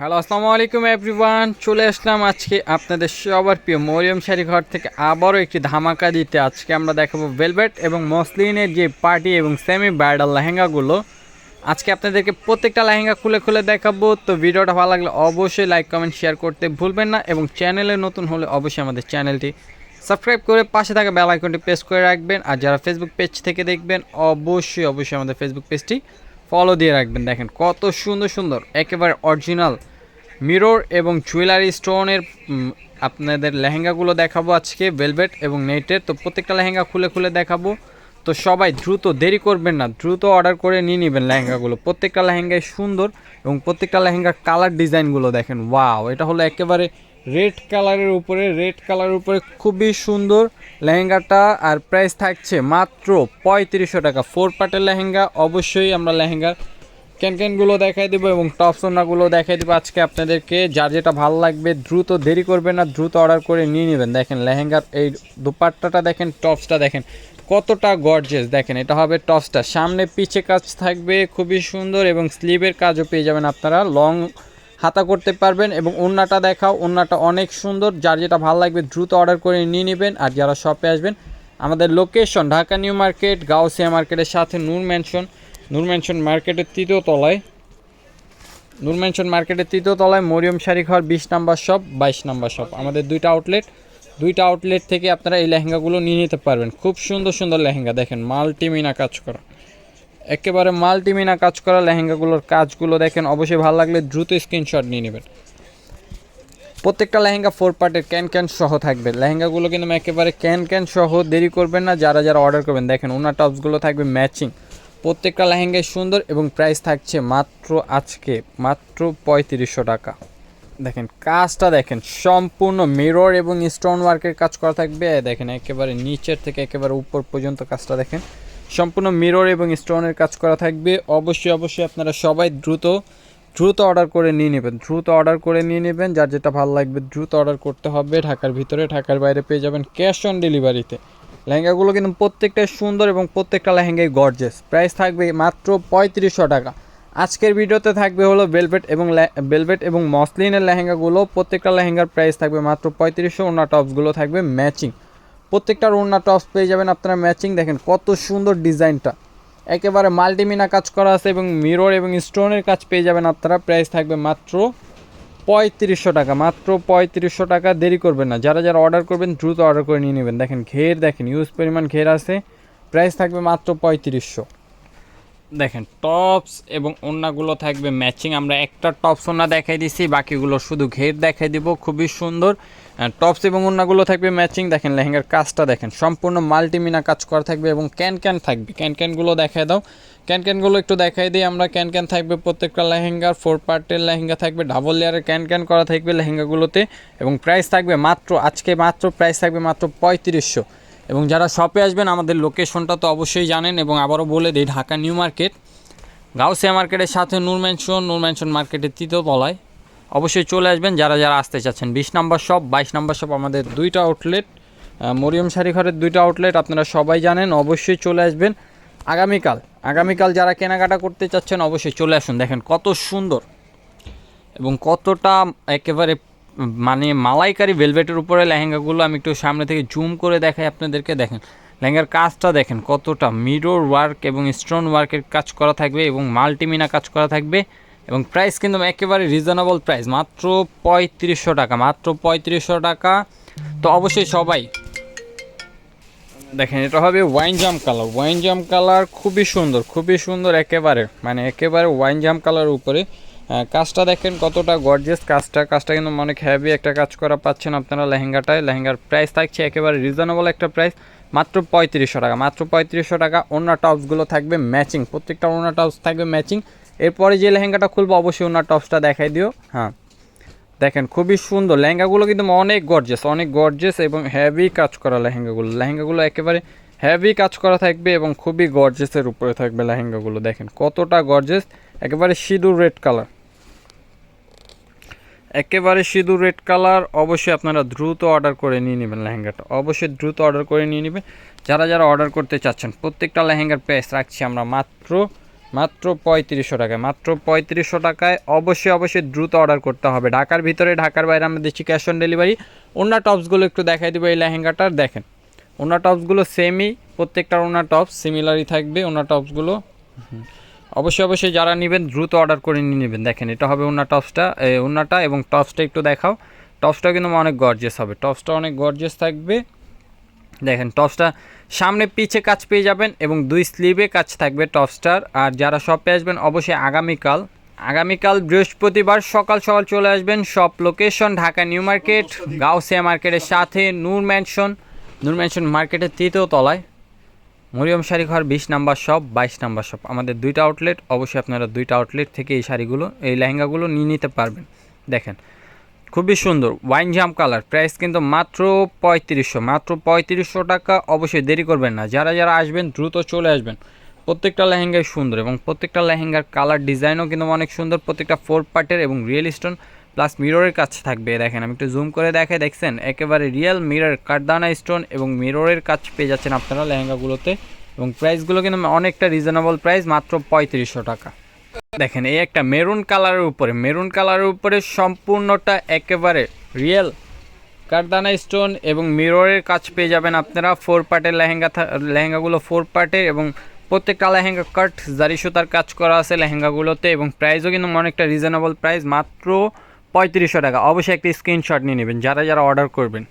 Hello আসসালামু আলাইকুম everyone চলে আসলাম আজকে আপনাদের সবার প্রিয় মরিয়ম শাড়ি ঘর থেকে আবারও একটি ধামাকা দিতে। আজকে আমরা দেখাবো ভেলভেট এবং মসলিনের যে পার্টি এবং সেমি ব্রাইডাল লেহেঙ্গাগুলো। আজকে আপনাদেরকে প্রত্যেকটা লেহেঙ্গা খুলে খুলে দেখাবো। তো ভিডিওটা ভালো লাগলে অবশ্যই লাইক, কমেন্ট, শেয়ার করতে ভুলবেন না এবং চ্যানেলে নতুন হলে অবশ্যই আমাদের চ্যানেলটি সাবস্ক্রাইব করে পাশে থাকা বেল আইকনটি প্রেস করে রাখবেন। আর যারা ফেসবুক পেজ থেকে দেখবেন, অবশ্যই অবশ্যই আমাদের ফেসবুক পেজটি ফলো দিয়ে রাখবেন, দেখেন কত সুন্দর সুন্দর। একেবারে অরিজিনাল মিরর এবং জুয়েলারি স্টোনের আপনাদের লেহেঙ্গাগুলো দেখাবো আজকে ভেলভেট এবং নেটের তো প্রত্যেকটা লেহেঙ্গা খুলে খুলে দেখাবো। তো সবাই দ্রুত, দেরি করবেন না, দ্রুত অর্ডার করে নিয়ে নেবেন লেহেঙ্গাগুলো। প্রত্যেকটা লেহেঙ্গাই সুন্দর এবং প্রত্যেকটা লেহেঙ্গার কালার ডিজাইনগুলো দেখেন ওয়াও এটা হলো একেবারে রেড কালারের উপরে, রেড কালারের উপরে খুবই সুন্দর লেহেঙ্গাটা আর প্রাইস থাকছে মাত্র পঁয়ত্রিশশো টাকা। ফোর পার্টের লেহেঙ্গা, অবশ্যই আমরা লেহেঙ্গার ক্যানক্যানগুলো দেখাই দেবো এবং টপ সোনাগুলো দেখাই দেবো। আজকে আপনাদেরকে যার যেটা ভালো লাগবে, দ্রুত দেরি করবে না, দ্রুত অর্ডার করে নিয়ে নেবেন। দেখেন লেহেঙ্গার এই দুপাট্টাটা দেখেন, টপসটা দেখেন, কতটা গর্জেস দেখেন, এটা হবে টপসটা। সামনে পিছে কাজ থাকবে, খুবই সুন্দর এবং স্লিভের কাজও পেয়ে যাবেন আপনারা। লং হাতা করতে পারবেন এবং ওন্নাটা দেখাও ওন্নাটা অনেক সুন্দর। যার যেটা ভালো লাগবে দ্রুত অর্ডার করে নিয়ে নেবেন আর যারা শপে আসবেন, আমাদের location Dhaka new market, Gausia মার্কেটের সাথে নূর ম্যানশন নূর ম্যানশন মার্কেটের তৃতীয় তলায়, নূর ম্যানশন মার্কেটের তৃতীয় তলায় মরিয়ম শাড়ি ঘর বিশ নাম্বার শপ বাইশ নাম্বার শপ আমাদের দুইটা আউটলেট দুইটা আউটলেট থেকে আপনারা এই লেহেঙ্গাগুলো নিয়ে নিতে পারবেন। খুব সুন্দর সুন্দর লেহেঙ্গা, দেখেন মাল্টিমিনা কাজ করা। একেবারে মাল্টিমিনা কাজ করা লেহেঙ্গাগুলোর কাজগুলো দেখেন, অবশ্যই ভালো লাগলে দ্রুত স্ক্রিনশট নিয়ে নেবেন। প্রত্যেকটা লেহেঙ্গা ফোর পার্টের ক্যান ক্যান সহ থাকবে। লেহেঙ্গাগুলো কিন্তু একেবারে ক্যান ক্যান সহ দেরি করবেন না, যারা যারা অর্ডার করবেন, দেখেন ওনার টপসগুলো থাকবে ম্যাচিং প্রত্যেকটা লেহেঙ্গায় সুন্দর এবং প্রাইস থাকছে মাত্র আজকে, মাত্র পঁয়ত্রিশশো টাকা। দেখেন, কাজটা দেখেন, সম্পূর্ণ মিরর এবং স্টোন ওয়ার্কের কাজ করা থাকবে। দেখেন, একেবারে নিচের থেকে একেবারে উপর পর্যন্ত কাজটা দেখেন। সম্পূর্ণ মিরর এবং স্টোনের কাজ করা থাকবে। অবশ্যই অবশ্যই আপনারা সবাই দ্রুত দ্রুত অর্ডার করে নিয়ে নেবেন। দ্রুত অর্ডার করে নিয়ে নেবেন। যার যেটা ভালো লাগবে, দ্রুত অর্ডার করতে হবে। ঢাকার ভিতরে, ঢাকার বাইরে পেয়ে যাবেন ক্যাশ অন ডেলিভারিতে লেহেঙ্গাগুলো কিন্তু প্রত্যেকটাই সুন্দর এবং প্রত্যেকটা লেহেঙ্গাই গর্জেস প্রাইস থাকবে মাত্র পঁয়ত্রিশশো টাকা। আজকের ভিডিওতে থাকবে হলো বেলভেট এবং বেলভেট এবং মসলিনের লেহেঙ্গাগুলো। প্রত্যেকটা লেহেঙ্গার প্রাইস থাকবে মাত্র পঁয়ত্রিশশো। ওনা টপসগুলো থাকবে ম্যাচিং প্রত্যেকটার ওড়না টপস পেয়ে যাবেন আপনারা ম্যাচিং দেখেন কত সুন্দর ডিজাইনটা একেবারে মাল্টিমিনা কাজ করা আছে এবং মিরর এবং স্টোনের কাজ পেয়ে যাবেন আপনারা। প্রাইস থাকবে মাত্র পঁয়ত্রিশশো টাকা, মাত্র পঁয়ত্রিশশো টাকা। দেরি করবেন না, যারা যারা অর্ডার করবেন, দ্রুত অর্ডার করে নিয়ে নেবেন। দেখেন ঘের, দেখেন ইউজ পরিমাণ ঘের আছে। প্রাইস থাকবে মাত্র পঁয়ত্রিশশো। দেখেন টপস এবং ওন্নাগুলো থাকবে ম্যাচিং আমরা একটা টপস ওন্না দেখাই দিছি, বাকিগুলো শুধু ঘের দেখাই দিব, খুবই সুন্দর। টপস এবং ওন্নাগুলো থাকবে ম্যাচিং দেখেন, লেহেঙ্গার কাজটা দেখেন, সম্পূর্ণ মাল্টিমিনা কাজ করা থাকবে এবং ক্যান ক্যান থাকবে। ক্যান ক্যানগুলো দেখাই দাও। ক্যান ক্যানগুলো একটু দেখাই দিই, আমরা ক্যান ক্যান থাকবে প্রত্যেকটা লেহেঙ্গার ফোর পার্টের লেহেঙ্গা থাকবে ডাবল লেয়ারের ক্যান ক্যান করা থাকবে লেহেঙ্গাগুলোতে এবং প্রাইস থাকবে মাত্র, আজকে মাত্র প্রাইস থাকবে মাত্র পঁয়ত্রিশশো। এবং যারা শপে আসবেন, আমাদের লোকেশনটা তো অবশ্যই জানেন এবং আবারও বলে দিই, ঢাকা নিউ মার্কেট। গাউসিয়া মার্কেটের সাথে নূর ম্যানশন নূর ম্যানশন মার্কেটের তৃতীয় তলায়। অবশ্যই চলে আসবেন, যারা যারা আসতে চাচ্ছেন। বিশ নম্বর শপ বাইশ নম্বর শপ আমাদের দুইটা আউটলেট মরিয়ম শাড়ি ঘরের দুইটা আউটলেট আপনারা সবাই জানেন, অবশ্যই চলে আসবেন। আগামীকাল আগামীকাল যারা কেনাকাটা করতে চাচ্ছেন, অবশ্যই চলে আসুন। দেখেন কত সুন্দর এবং কতটা একেবারে মানে মালাইকারি ভেলভেটের উপরে লেহেঙ্গাগুলো আমি একটু সামনে থেকে জুম করে দেখাই আপনাদেরকে, দেখেন। লেহেঙ্গার কাজটা দেখেন কতটা। মিরর ওয়ার্ক এবং স্টোন ওয়ার্কের কাজ করা থাকবে এবং মাল্টিমিনা কাজ করা থাকবে এবং প্রাইস কিন্তু একেবারে রিজনেবল প্রাইস, মাত্র পঁয়ত্রিশশো টাকা, মাত্র পঁয়ত্রিশশো টাকা। তো অবশ্যই সবাই দেখেন, এটা হবে ওয়াইন জাম কালার। ওয়াইন জাম কালার খুবই সুন্দর খুবই সুন্দর একেবারে মানে একেবারে ওয়াইন জাম কালার উপরে। কাজটা দেখেন কতটা গর্জেস কাজটা। কাজটা কিন্তু অনেক হ্যাভি একটা কাজ করা পাচ্ছেন আপনারা লেহেঙ্গাটায়। লেহেঙ্গার প্রাইস থাকছে একেবারে রিজনেবল একটা প্রাইস মাত্র পঁয়ত্রিশশো টাকা। মাত্র পঁয়ত্রিশশো টাকা অন্য টপসগুলো থাকবে ম্যাচিং প্রত্যেকটা অন্য টপস থাকবে ম্যাচিং এরপরে যে লেহেঙ্গাটা খুলবো, অবশ্যই অন্য টপসটা দেখাই দিও। হ্যাঁ দেখেন খুবই সুন্দর। লেহেঙ্গাগুলো কিন্তু অনেক গর্জেস অনেক গর্জেস এবং হ্যাভি কাজ করা লেহেঙ্গাগুলো। লেহেঙ্গাগুলো একেবারে হ্যাভি কাজ করা থাকবে এবং খুবই গর্জেসের উপরে থাকবে লেহেঙ্গাগুলো। দেখেন কতটা গর্জেস একেবারে সিঁদুর রেড কালার একেবারে সিঁদুর রেড কালার, অবশ্যই আপনারা দ্রুত অর্ডার করে নিয়ে নেবেন লেহেঙ্গাটা। অবশ্যই দ্রুত অর্ডার করে নিয়ে নেবেন। যারা যারা অর্ডার করতে চাচ্ছেন, প্রত্যেকটা লেহেঙ্গার প্রাইস রাখছি আমরা মাত্র মাত্র পঁয়ত্রিশশো টাকায়, মাত্র পঁয়ত্রিশশো টাকায় অবশ্যই অবশ্যই দ্রুত অর্ডার করতে হবে। ঢাকার ভিতরে, ঢাকার বাইরে আমরা দিচ্ছি ক্যাশ অন ডেলিভারি অন্য টপসগুলো একটু দেখাই দেবো এই লেহেঙ্গাটার দেখেন। অন্য টপসগুলো সেমই প্রত্যেকটার ওনার টপস সিমিলারই থাকবে ওনার টপসগুলো। অবশ্যই অবশ্যই যারা নেবেন দ্রুত অর্ডার করে নিয়ে নেবেন। দেখেন এটা হবে ওনার টপসটা ওনাটা এবং টপসটা একটু দেখাও। টপসটা কিন্তু অনেক গর্জেস হবে। টপসটা অনেক গর্জেস থাকবে। দেখেন টপসটা সামনে পিছে কাজ পেয়ে যাবেন এবং দুই স্লিভে কাজ থাকবে টপসটার আর যারা শপে আসবেন অবশ্যই আগামীকাল আগামীকাল বৃহস্পতিবার সকাল সকাল চলে আসবেন সব location Dhaka new market Gausia মার্কেটের সাথে নূর ম্যানশন নূর ম্যানশন মার্কেটের তৃতীয় তলায়। মরিয়ম শাড়ি ঘর বিশ নাম্বার শপ বাইশ নাম্বার শপ আমাদের দুইটা আউটলেট অবশ্যই আপনারা দুইটা আউটলেট থেকে এই শাড়িগুলো, এই লেহেঙ্গাগুলো নিয়ে নিতে পারবেন। দেখেন, খুবই সুন্দর ওয়াইন জাম কালার প্রাইস কিন্তু মাত্র পঁয়ত্রিশশো। মাত্র পঁয়ত্রিশশো টাকা, অবশ্যই দেরি করবেন না। যারা যারা আসবেন, দ্রুত চলে আসবেন। প্রত্যেকটা লেহেঙ্গাই সুন্দর এবং প্রত্যেকটা লেহেঙ্গার কালার ডিজাইনও কিন্তু অনেক সুন্দর। প্রত্যেকটা ফোর পার্টের এবং রিয়েল স্টোন প্লাস মিররের কাজ থাকবে, দেখেন, আমি একটু জুম করে দেখে দেখছেন? একেবারে রিয়েল মিরর কাঠদানা স্টোন এবং মিররের কাজ পেয়ে যাচ্ছেন আপনারা লেহেঙ্গাগুলোতে। এবং প্রাইসগুলো কিন্তু অনেকটা রিজনেবল প্রাইস মাত্র পঁয়ত্রিশশো টাকা। দেখেন, এই একটা মেরুন কালারের উপরে মেরুন কালারের উপরে সম্পূর্ণটা একেবারে রিয়েল কারদানা স্টোন এবং মিররের কাজ পেয়ে যাবেন আপনারা ফোর পার্টের লেহেঙ্গা লেহেঙ্গাগুলো ফোর পার্টের এবং প্রত্যেকটা লেহেঙ্গা কাট জারি সুতার কাজ করা আছে লেহেঙ্গাগুলোতে এবং প্রাইসও কিন্তু অনেকটা রিজনেবল প্রাইস মাত্র পঁয়ত্রিশশো টাকা। অবশ্যই একটি স্ক্রিনশট নিয়ে নেবেন, যারা যারা অর্ডার করবেন।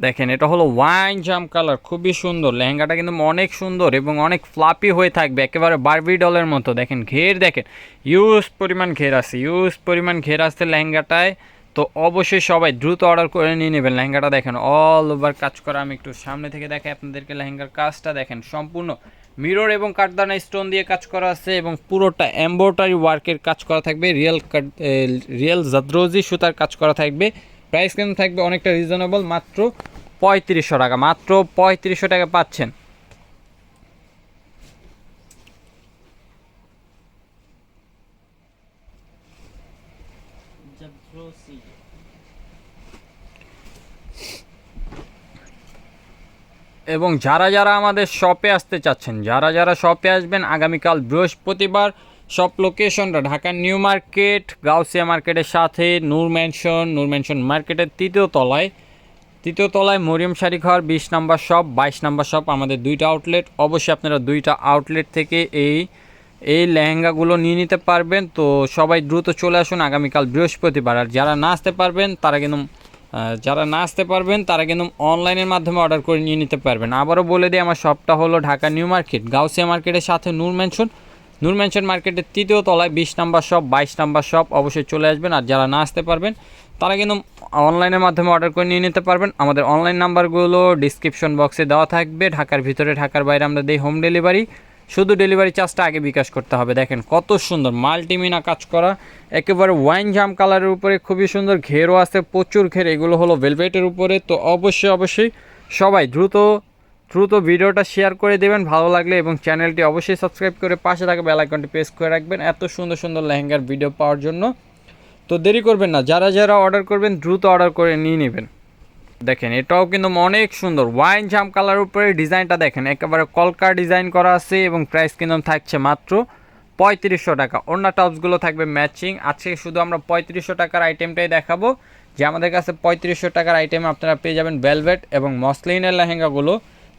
দেখেন, এটা হলো ওয়াইন জাম কালার খুবই সুন্দর। লেহেঙ্গাটা কিন্তু অনেক সুন্দর এবং অনেক ফ্লাপি হয়ে থাকবে, একেবারে বারবি ডলের মতো। দেখেন, ঘের, দেখেন ইউজ পরিমাণ ঘের আছে ইউজ পরিমাণ ঘের আছে লেহেঙ্গাটায়। তো অবশ্যই সবাই দ্রুত অর্ডার করে নিয়ে নেবেন। লেহেঙ্গাটা দেখেন অল ওভার কাজ করা। আমি একটু সামনে থেকে দেখাই আপনাদেরকে লেহেঙ্গার কাজটা। দেখেন, সম্পূর্ণ মিরর এবং কাঠদানা স্টোন দিয়ে কাজ করা আছে এবং পুরোটা এম্ব্রয়ডারি ওয়ার্কের কাজ করা থাকবে, রিয়েল রিয়েল জাদ্রোজি সুতার কাজ করা থাকবে। প্রাইস কিন্তু থাকবে অনেকটা রিজনেবল, মাত্র পঁয়ত্রিশশো টাকা, মাত্র পঁয়ত্রিশশো টাকা পাচ্ছেন। এবং যারা যারা আমাদের শপে আসতে চাচ্ছেন, যারা যারা শপে আসবেন, আগামীকাল বৃহস্পতিবার সব লোকেশনটা ঢাকার নিউ মার্কেট গাউসিয়া মার্কেটের সাথে নূর ম্যানশন নূর ম্যানশন মার্কেটের তৃতীয় তলায় তৃতীয় তলায় মরিয়ম শাড়ি ঘর বিশ নাম্বার শপ বাইশ নাম্বার শপ আমাদের দুইটা আউটলেট অবশ্যই আপনারা দুইটা আউটলেট থেকে এই এই লেহেঙ্গাগুলো নিয়ে নিতে পারবেন। তো সবাই দ্রুত চলে আসুন আগামীকাল বৃহস্পতিবার। আর যারা না আসতে পারবেন, তারা কিন্তু যারা না আসতে পারবেন, তারা কিন্তু অনলাইনের মাধ্যমে অর্ডার করে নিয়ে নিতে পারবেন। আবারও বলে দিই, আমার শপটা হলো ঢাকা নিউ মার্কেট, গাউসিয়া মার্কেটের সাথে নূর ম্যানশন নূর ম্যানশন মার্কেটের তৃতীয় তলায় বিশ নাম্বার শপ বাইশ নাম্বার শপ অবশ্যই চলে আসবেন, আর যারা না আসতে পারবেন, তারা কিন্তু অনলাইনের মাধ্যমে অর্ডার করে নিয়ে নিতে পারবেন। আমাদের অনলাইন নাম্বারগুলো ডিসক্রিপশন বক্সে দেওয়া থাকবে, ঢাকার ভিতরে, ঢাকার বাইরে আমরা দিই হোম ডেলিভারি শুধু ডেলিভারি চার্জটা আগে বিকাশ করতে হবে। দেখেন কত সুন্দর মাল্টিমিনা কাজ করা। একেবারে ওয়াইন জাম কালারের উপরে খুবই সুন্দর ঘেরও আছে, প্রচুর ঘের। এগুলো হলো ভেলভেটের উপরে। তো অবশ্যই অবশ্যই সবাই দ্রুত দ্রুত ভিডিওটা শেয়ার করে দেবেন। ভালো লাগলে এবং চ্যানেলটি অবশ্যই সাবস্ক্রাইব করে পাশে থাকা বেল আইকনটি প্রেস করে রাখবেন এত সুন্দর সুন্দর লেহেঙ্গার ভিডিও পাওয়ার জন্য। তো দেরি করবেন না, যারা যারা অর্ডার করবেন, দ্রুত অর্ডার করে নিয়ে নেবেন। দেখেন, এটাও কিন্তু অনেক সুন্দর। ওয়াইন জাম কালার উপরে ডিজাইনটা দেখেন, একেবারে কলকার ডিজাইন করা আছে এবং প্রাইস কিন্তু থাকছে মাত্র পঁয়ত্রিশশো টাকা। অন্য টপসগুলো থাকবে ম্যাচিং আজকে শুধু আমরা পঁয়ত্রিশশো টাকার আইটেমটাই দেখাবো। যে আমাদের কাছে পঁয়ত্রিশশো টাকার আইটেম আপনারা পেয়ে যাবেন ভেলভেট এবং মসলিনের লেহেঙ্গাগুলো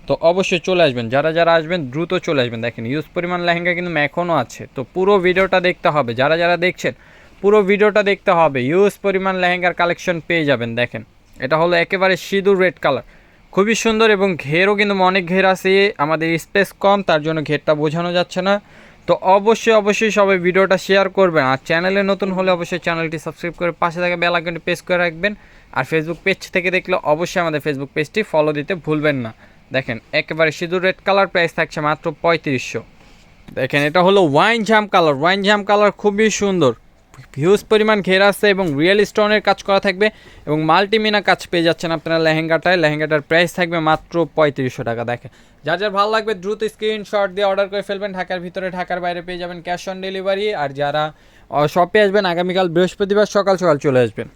তো অবশ্যই চলে আসবেন। যারা যারা আসবেন, দ্রুত চলে আসবেন। দেখেন ইউজ পরিমাণ লেহেঙ্গা কিন্তু এখনও আছে। তো পুরো ভিডিওটা দেখতে হবে। যারা যারা দেখছেন, পুরো ভিডিওটা দেখতে হবে। ইউজ পরিমাণ লেহেঙ্গার কালেকশন পেয়ে যাবেন। দেখেন এটা হলো একেবারে সিঁদুর রেড কালার। খুবই সুন্দর এবং ঘেরও কিন্তু অনেক ঘের আছে, আমাদের স্পেস কম, তার জন্য ঘেরটা বোঝানো যাচ্ছে না। তো অবশ্যই অবশ্যই সবাই ভিডিওটা শেয়ার করবেন, আর চ্যানেলে নতুন হলে অবশ্যই চ্যানেলটি সাবস্ক্রাইব করে পাশে থাকা বেল আইকনটি প্রেস করে রাখবেন, আর ফেসবুক পেজ থেকে দেখলে অবশ্যই আমাদের ফেসবুক পেজটি ফলো দিতে ভুলবেন না। দেখেন, একেবারে সিঁদুর রেড কালার প্রাইস থাকছে মাত্র পঁয়ত্রিশশো। দেখেন, এটা হলো ওয়াইন জাম কালার ওয়াইন জাম কালার খুবই সুন্দর। হিউজ পরিমাণ ঘের আছে এবং রিয়েল স্টোনের কাজ করা থাকবে এবং মাল্টিমিনা কাজ পেয়ে যাচ্ছেন আপনারা লেহেঙ্গাটায়। লেহেঙ্গাটার প্রাইস থাকবে মাত্র পঁয়ত্রিশশো টাকা, দেখেন। যার যার ভালো লাগবে দ্রুত স্ক্রিনশট দিয়ে অর্ডার করে ফেলবেন। ঢাকার ভিতরে, ঢাকার বাইরে পেয়ে যাবেন ক্যাশ অন ডেলিভারি। আর যারা শপে আসবেন, আগামীকাল বৃহস্পতিবার সকাল সকাল চলে আসবেন।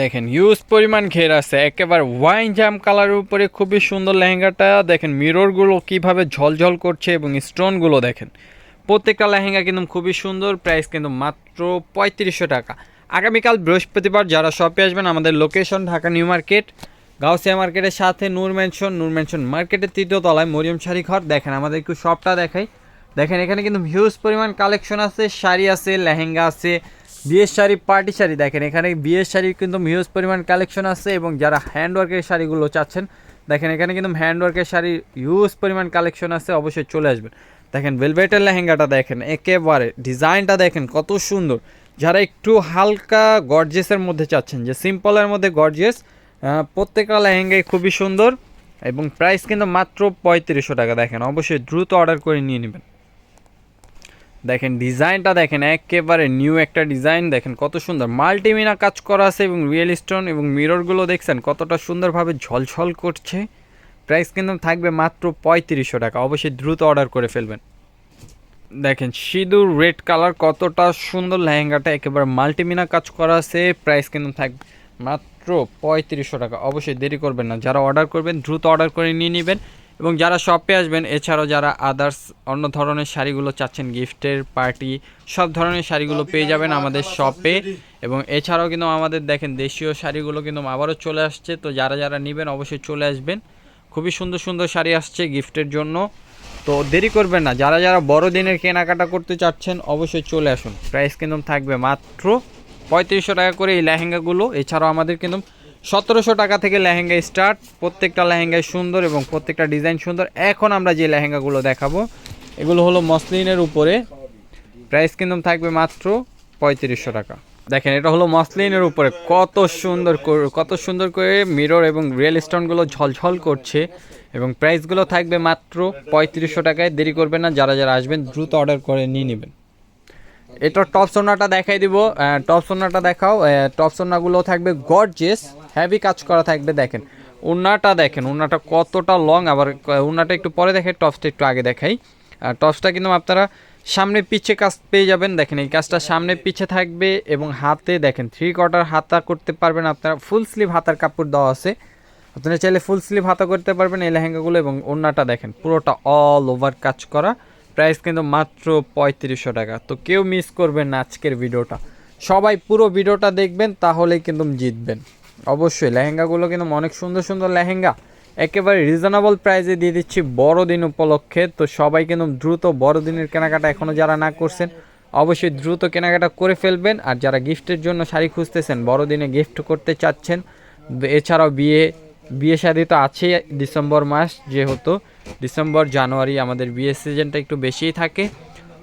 দেখেন, হিউজ পরিমাণ ঘের আছে। একেবারে ওয়াইন জাম কালারের উপরে খুবই সুন্দর লেহেঙ্গাটা। দেখেন, মিররগুলো কীভাবে ঝলঝল করছে এবং স্টোনগুলো দেখেন। প্রত্যেকটা লেহেঙ্গা কিন্তু খুবই সুন্দর প্রাইস কিন্তু মাত্র পঁয়ত্রিশশো টাকা। আগামীকাল বৃহস্পতিবার যারা শপে আসবেন, আমাদের location Dhaka new market, Gausia মার্কেটের সাথে নূর ম্যানশন নূর ম্যানশন মার্কেটের তৃতীয় তলায় মরিয়ম শাড়ি ঘর। দেখেন, আমাদের একটু শপটা দেখাই। দেখেন, এখানে কিন্তু হিউজ পরিমাণ কালেকশন আছে, শাড়ি আছে, লেহেঙ্গা আছে, বিয়ের শাড়ি পার্টি শাড়ি। দেখেন, এখানে বিয়ের শাড়ি কিন্তু হিউজ পরিমাণ কালেকশন আছে এবং যারা হ্যান্ডওয়ার্কের শাড়িগুলো চাচ্ছেন, দেখেন, এখানে কিন্তু হ্যান্ডওয়ার্কের শাড়ি হিউজ পরিমাণ কালেকশন আছে, অবশ্যই চলে আসবেন। দেখেন ভেলভেটের লেহেঙ্গাটা দেখেন, একেবারে ডিজাইনটা দেখেন কত সুন্দর। যারা একটু হালকা গর্জেসের মধ্যে চাচ্ছেন, যে সিম্পলের মধ্যে গর্জেস প্রত্যেকটা লেহেঙ্গাই খুবই সুন্দর এবং প্রাইস কিন্তু মাত্র পঁয়ত্রিশশো টাকা দেখেন, অবশ্যই দ্রুত অর্ডার করে নিয়ে নেবেন। দেখেন ডিজাইনটা দেখেন, একেবারে নিউ একটা ডিজাইন দেখেন, কত সুন্দর। মাল্টিমিনা কাজ করা আছে এবং রিয়েল স্টোন এবং মিররগুলো দেখছেন, কতটা সুন্দরভাবে ঝলঝল করছে। প্রাইস কিন্তু থাকবে মাত্র পঁয়ত্রিশশো টাকা। অবশ্যই দ্রুত অর্ডার করে ফেলবেন। দেখেন, সিঁদুর রেড কালার, কতটা সুন্দর লেহেঙ্গাটা, একেবারে মাল্টিমিনা কাজ করা আছে, প্রাইস কিন্তু থাকবে মাত্র পঁয়ত্রিশশো টাকা। অবশ্যই দেরি করবেন না, যারা অর্ডার করবেন, দ্রুত অর্ডার করে নিয়ে নেবেন। এবং যারা শপে আসবেন, এছাড়াও যারা আদার্স অন্য ধরনের শাড়িগুলো চাচ্ছেন, গিফটের পার্টি, সব ধরনের শাড়িগুলো পেয়ে যাবেন আমাদের শপে। এবং এছাড়াও কিন্তু আমাদের, দেখেন, দেশীয় শাড়িগুলো কিন্তু আবারও চলে আসছে। তো যারা যারা নেবেন, অবশ্যই চলে আসবেন। খুবই সুন্দর সুন্দর শাড়ি আসছে গিফটের জন্য। তো দেরি করবেন না, যারা যারা বড়দিনের কেনাকাটা করতে চাচ্ছেন অবশ্যই চলে আসুন। প্রাইস কিন্তু থাকবে মাত্র পঁয়ত্রিশশো টাকা করে এই লেহেঙ্গাগুলো। এছাড়াও আমাদের কিন্তু সতেরোশো টাকা থেকে লেহেঙ্গা স্টার্ট প্রত্যেকটা লেহেঙ্গায় সুন্দর এবং প্রত্যেকটা ডিজাইন সুন্দর। এখন আমরা যে লেহেঙ্গাগুলো দেখাবো, এগুলো হলো মসলিনের উপরে। প্রাইস কিন্তু থাকবে মাত্র পঁয়ত্রিশশো টাকা। দেখেন, এটা হলো মসলিনের উপরে। কত সুন্দর কত সুন্দর করে মিরর এবং রিয়েল স্টোনগুলো ঝলঝল করছে এবং প্রাইসগুলো থাকবে মাত্র পঁয়ত্রিশশো টাকায়। দেরি করবেন না, যারা যারা আসবেন দ্রুত অর্ডার করে নিয়ে নেবেন। এটা টপ সোনাটা দেখাই দিব। টপ সোনাটা দেখাও। টপ সোনাগুলো থাকবে গর্জেস হেভি কাজ করা থাকবে, দেখেন। উন্নাটা দেখেন, উন্নাটা কতটা লং আবার উন্নাটা একটু পরে দেখে টপসটা একটু আগে দেখাই। টপসটা কিন্তু আপনারা সামনে পিছে কাজ পেয়ে যাবেন। দেখেন এই কাজটা সামনে পিছে থাকবে এবং হাতে দেখেন থ্রি কোয়ার্টার হাতা করতে পারবেন আপনারা ফুল স্লিভ হাতার কাপড় দেওয়া আছে। আপনারা চাইলে ফুল স্লিভ হাতা করতে পারবেন এই লেহেঙ্গাগুলো এবং ওড়নাটা দেখেন, পুরোটা অল ওভার কাজ করা। প্রাইস কিন্তু মাত্র পঁয়ত্রিশশো টাকা। তো কেউ মিস করবেন না আজকের ভিডিওটা। সবাই পুরো ভিডিওটা দেখবেন, তাহলেই কিন্তু জিতবেন। অবশ্যই লেহেঙ্গাগুলো কিন্তু অনেক সুন্দর সুন্দর লেহেঙ্গা। একেবারে রিজনেবল প্রাইসে দিয়ে দিচ্ছি বড়দিন উপলক্ষে। তো সবাই কিন্তু দ্রুত বড়দিনের কেনাকাটা এখনও যারা না করছেন, অবশ্যই দ্রুত কেনাকাটা করে ফেলবেন। আর যারা গিফটের জন্য শাড়ি খুঁজতেছেন, বড়দিনে গিফট করতে চাচ্ছেন, এছাড়াও বিয়ে বিয়ে শাদি তো আছেই ডিসেম্বর মাস যেহেতু। ডিসেম্বর, জানুয়ারি আমাদের বিয়ের সিজনটা একটু বেশিই থাকে।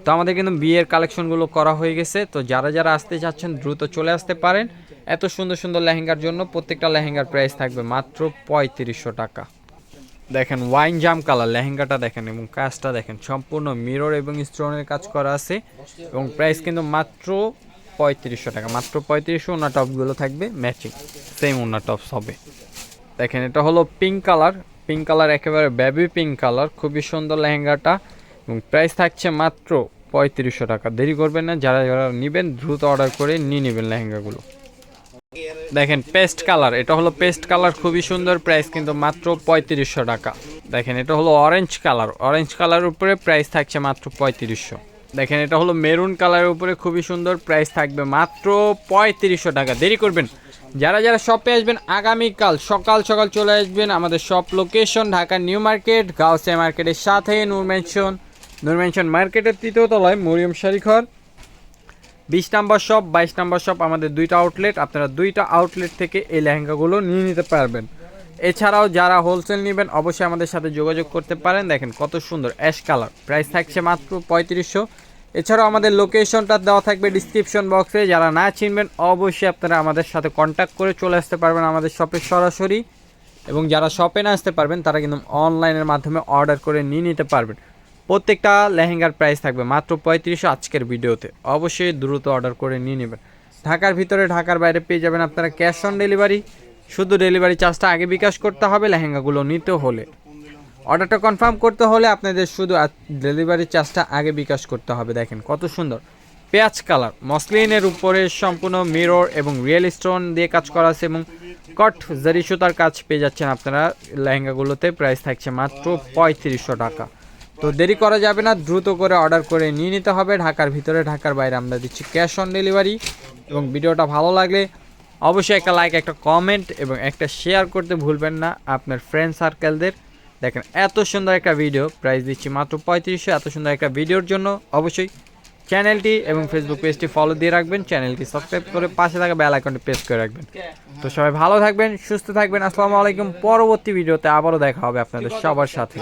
তো আমাদের কিন্তু বিয়ের কালেকশনগুলো করা হয়ে গেছে। তো যারা যারা আসতে চাচ্ছেন, দ্রুত চলে আসতে পারেন। এত সুন্দর সুন্দর লেহেঙ্গার জন্য প্রত্যেকটা লেহেঙ্গার প্রাইস থাকবে মাত্র পঁয়ত্রিশশো টাকা। দেখেন ওয়াইন জাম কালার লেহেঙ্গাটা দেখেন এবং কাজটা দেখেন, সম্পূর্ণ মিরর এবং স্টোনের কাজ করা আছে এবং প্রাইস কিন্তু মাত্র পঁয়ত্রিশশো টাকা, মাত্র পঁয়ত্রিশশো ওনার টপগুলো থাকবে ম্যাচিং সেম ওনার টপস হবে। দেখেন এটা হলো পিঙ্ক কালার পিঙ্ক কালার একেবারে বেবি পিঙ্ক কালার খুবই সুন্দর লেহেঙ্গাটা এবং প্রাইস থাকছে মাত্র পঁয়ত্রিশশো টাকা। দেরি করবেন না, যারা যারা নেবেন দ্রুত অর্ডার করে নিয়ে নেবেন লেহেঙ্গাগুলো। দেখেন পেস্ট কালার এটা হলো পেস্ট কালার খুবই সুন্দর প্রাইস কিন্তু মাত্র পঁয়ত্রিশশো টাকা। দেখেন, এটা হলো অরেঞ্জ কালার অরেঞ্জ কালার উপরে প্রাইস থাকছে মাত্র পঁয়ত্রিশশো। দেখেন, এটা হলো মেরুন কালারের উপরে খুবই সুন্দর প্রাইস থাকবে মাত্র পঁয়ত্রিশশো টাকা। দেরি করবেন যারা যারা শপে আসবেন, আগামীকাল সকাল সকাল চলে আসবেন আমাদের shop location Dhaka new market Gausia মার্কেটের সাথে নূর ম্যানশন নূর ম্যানশন মার্কেটের তৃতীয় তলায় মরিয়ম শাড়িঘর বিশ নাম্বার শপ বাইশ নাম্বার শপ আমাদের দুইটা আউটলেট আপনারা দুইটা আউটলেট থেকে এই লেহেঙ্গাগুলো নিয়ে নিতে পারবেন। এছাড়াও যারা হোলসেল নেবেন, অবশ্যই আমাদের সাথে যোগাযোগ করতে পারেন। দেখেন কত সুন্দর অ্যাশ কালার প্রাইস থাকছে মাত্র পঁয়ত্রিশশো। এছাড়াও আমাদের লোকেশনটা দেওয়া থাকবে ডিসক্রিপশন বক্সে যারা না চিনবেন, অবশ্যই আপনারা আমাদের সাথে কন্ট্যাক্ট করে চলে আসতে পারবেন আমাদের শপে সরাসরি। এবং যারা শপে না আসতে পারবেন, তারা কিন্তু অনলাইনের মাধ্যমে অর্ডার করে নিয়ে নিতে পারবেন। প্রত্যেকটা লেহেঙ্গার প্রাইস থাকবে মাত্র পঁয়ত্রিশশো আজকের ভিডিওতে। অবশ্যই দ্রুত অর্ডার করে নিয়ে নেবেন। ঢাকার ভিতরে, ঢাকার বাইরে পেয়ে যাবেন আপনারা ক্যাশ অন ডেলিভারি শুধু ডেলিভারি চার্জটা আগে বিকাশ করতে হবে, লেহেঙ্গাগুলো নিতে হলে। অর্ডারটা কনফার্ম করতে হলে আপনাদের শুধু ডেলিভারি চার্জটা আগে বিকাশ করতে হবে। দেখেন কত সুন্দর। পেঁয়াজ কালার, মসলিনের উপরে সম্পূর্ণ মিরর এবং রিয়েল স্টোন দিয়ে কাজ করা আছে এবং কট জারি সুতার কাজ পেয়ে যাচ্ছেন আপনারা। লেহেঙ্গাগুলোতে প্রাইস থাকছে মাত্র পঁয়ত্রিশশো টাকা। তো দেরি করা যাবে না, দ্রুত করে অর্ডার করে নিয়ে নিতে হবে। ঢাকার ভিতরে, ঢাকার বাইরে আমরা দিচ্ছি ক্যাশ অন ডেলিভারি এবং ভিডিওটা ভালো লাগলে অবশ্যই একটা লাইক একটা কমেন্ট এবং একটা শেয়ার করতে ভুলবেন না আপনার ফ্রেন্ড সার্কেলদের দেখেন, এত সুন্দর একটা ভিডিও প্রাইস দিচ্ছি মাত্র পঁয়ত্রিশশো। এত সুন্দর একটা ভিডিওর জন্য অবশ্যই চ্যানেলটি এবং ফেসবুক পেজটি ফলো দিয়ে রাখবেন। চ্যানেলটি সাবস্ক্রাইব করে পাশে থাকা বেল আইকনটি প্রেস করে রাখবেন। তো সবাই ভালো থাকবেন, সুস্থ থাকবেন। আসসালামু আলাইকুম। পরবর্তী ভিডিওতে আবারও দেখা হবে আপনাদের সবার সাথে।